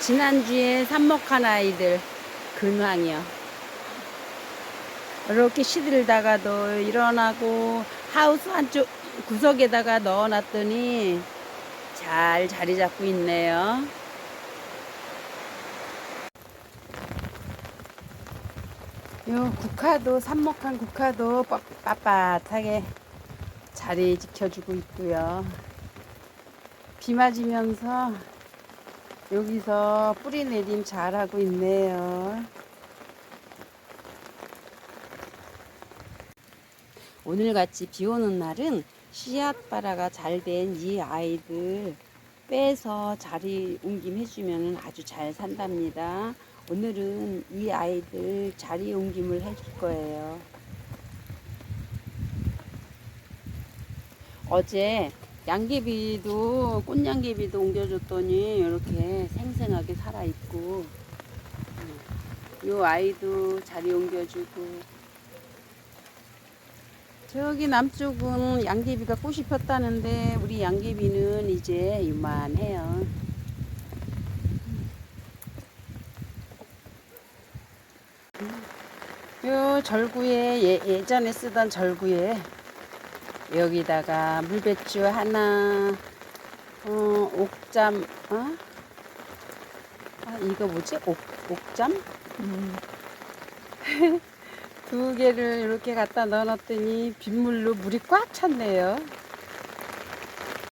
지난주에 삽목한 아이들 근황이요. 이렇게 시들다가도 일어나고 하우스 한쪽 구석에다가 넣어놨더니 잘 자리 잡고 있네요. 요 국화도 삽목한 국화도 뻣- 빳빳하게 자리 지켜주고 있고요. 비 맞으면서 여기서 뿌리 내림 잘 하고 있네요. 오늘같이 비 오는 날은 씨앗 발화가 잘 된 이 아이들 빼서 자리 옮김 해주면 아주 잘 산답니다. 오늘은 이 아이들 자리 옮김을 해줄 거예요. 어제 양귀비도 꽃양귀비도 옮겨줬더니 이렇게 생생하게 살아 있고 이 아이도 자리 옮겨주고 저기 남쪽은 양귀비가 꽃이 폈다는데 우리 양귀비는 이제 이만해요. 요 절구에 예, 예전에 쓰던 절구에 여기다가 물배추 하나, 어, 옥잠, 어? 아, 이거 뭐지? 옥, 옥잠? 두 개를 이렇게 갖다 넣어놨더니 빗물로 물이 꽉 찼네요.